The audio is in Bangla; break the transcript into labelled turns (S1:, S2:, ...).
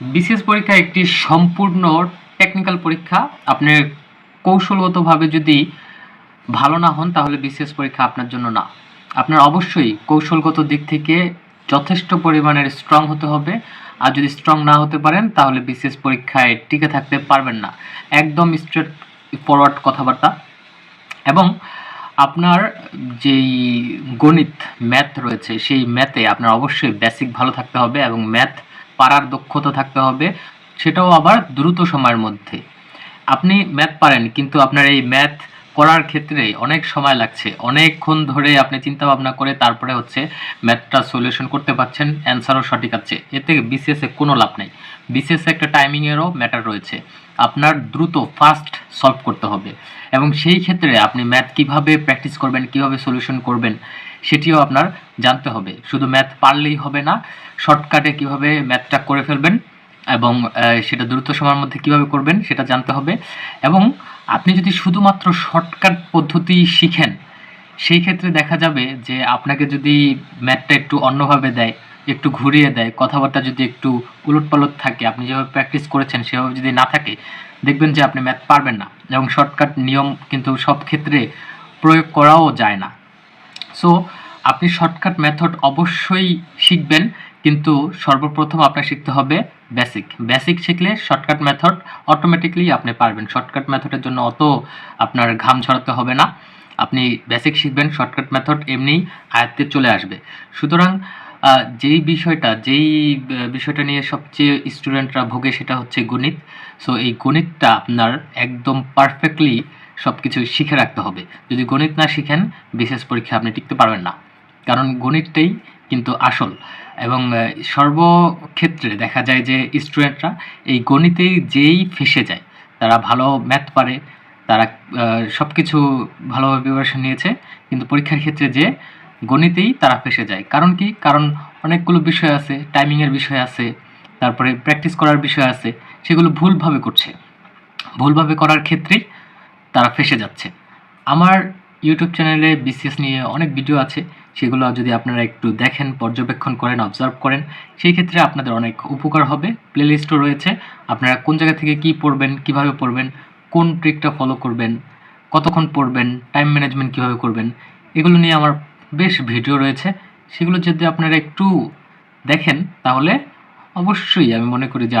S1: বিসিএস পরীক্ষা একটি সম্পূর্ণ টেকনিক্যাল পরীক্ষা। আপনি কৌশলগতভাবে যদি ভালো না হন, তাহলে বিসিএস পরীক্ষা আপনার জন্য না। আপনার অবশ্যই কৌশলগত দিক থেকে যথেষ্ট পরিমাণের স্ট্রং হতে হবে। আর যদি স্ট্রং না হতে পারেন, তাহলে বিসিএস পরীক্ষায় টিকে থাকতে পারবেন না। একদম স্ট্রেট ফরওয়ার্ড কথাবার্তা। এবং আপনার যেই গণিত ম্যাথ রয়েছে, সেই ম্যাথে আপনার অবশ্যই বেসিক ভালো থাকতে হবে এবং ম্যাথ পারার দক্ষতা থাকতে হবে, সেটাও আবার দ্রুত সময়ের মধ্যে। আপনি ম্যাথ পারেন, কিন্তু আপনার এই ম্যাথ করার ক্ষেত্রে অনেক সময় লাগছে। অনেকক্ষণ ধরে আপনি চিন্তা ভাবনা করে তারপরে হচ্ছে ম্যাথটা সলিউশন করতে পারছেন, অ্যান্সারও সঠিক আছে। এতে বিসিএসে কোনো লাভ নেই। বিসিএসে একটা টাইমিংয়েরও ম্যাটার রয়েছে। আপনার দ্রুত ফাস্ট সলভ করতে হবে। এবং সেই ক্ষেত্রে আপনি ম্যাথ কীভাবে প্র্যাকটিস করবেন, কীভাবে সলিউশন করবেন, সেটিও আপনার জানতে হবে। শুধু ম্যাথ পারলেই হবে না, শর্টকাটে কীভাবে ম্যাথটা করে ফেলবেন এবং সেটা দ্রুত সময়ের মধ্যে কীভাবে করবেন সেটা জানতে হবে। এবং আপনি যদি শুধুমাত্র শর্টকাট পদ্ধতি শিখেন, সেই ক্ষেত্রে দেখা যাবে যে আপনাকে যদি ম্যাথটা একটু অন্যভাবে দেয়, একটু ঘুরিয়ে দেয়, কথাবার্তা যদি একটু উলটপালট থাকে, আপনি যেভাবে প্র্যাকটিস করেছেন সেভাবে যদি না থাকে, দেখবেন যে আপনি ম্যাথ পারবেন না এবং শর্টকাট নিয়ম কিন্তু সব ক্ষেত্রে প্রয়োগ করাও যায় না। সো আপনি শর্টকাট মেথড অবশ্যই শিখবেন, কিন্তু সর্বপ্রথম আপনার শিখতে হবে বেসিক বেসিক শিখলে শর্টকাট মেথড অটোমেটিকলি আপনি পারবেন। শর্টকাট মেথডের জন্য অত আপনার ঘাম ছড়াতে হবে না। আপনি বেসিক শিখবেন শর্টকাট মেথড এমনিই আয়ত্তে চলে আসবে। সুতরাং যেই বিষয়টা যেই বিষয়টা নিয়ে সবচেয়ে স্টুডেন্টরা ভোগে সেটা হচ্ছে গণিত। সো এই গণিতটা আপনার একদম পারফেক্টলি সব কিছু শিখে রাখতে হবে। যদি গণিত না শিখেন, বিশেষ পরীক্ষা আপনি টিকতে পারবেন না। কারণ গণিতটাই কিন্তু আসল। এবং সর্বক্ষেত্রে দেখা যায় যে স্টুডেন্টরা এই গণিতেই যেই ফেসে যায়, তারা ভালো ম্যাথ পারে, তারা সব কিছু ভালোভাবে প্রিপারেশন নিয়েছে, কিন্তু পরীক্ষার ক্ষেত্রে যে গণিতেই তারা ফেসে যায়। কারণ কি? কারণ অনেকগুলো বিষয় আছে টাইমিংয়ের বিষয় আছে, তারপরে প্র্যাকটিস করার বিষয় আছে, সেগুলো ভুলভাবে করছে। ভুলভাবে করার ক্ষেত্রেই তারা ফেসে যাচ্ছে। আমার ইউটিউব চ্যানেলে বিসিএস নিয়ে অনেক ভিডিও আছে সেগুলো যদি আপনারা একটু দেখেন, পর্যবেক্ষণ করেন অবজার্ভ করেন, সেই ক্ষেত্রে আপনাদের অনেক উপকার হবে। প্লেলিস্টও রয়েছে। আপনারা কোন জায়গা থেকে কি পড়বেন, কীভাবে পড়বেন, কোন ট্রিকটা ফলো করবেন, কতক্ষণ পড়বেন টাইম ম্যানেজমেন্ট কীভাবে করবেন, এগুলো নিয়ে আমার বেশ ভিডিও রয়েছে। সেগুলো যদি আপনারা একটু দেখেন, তাহলে অবশ্যই আমি মনে করি যে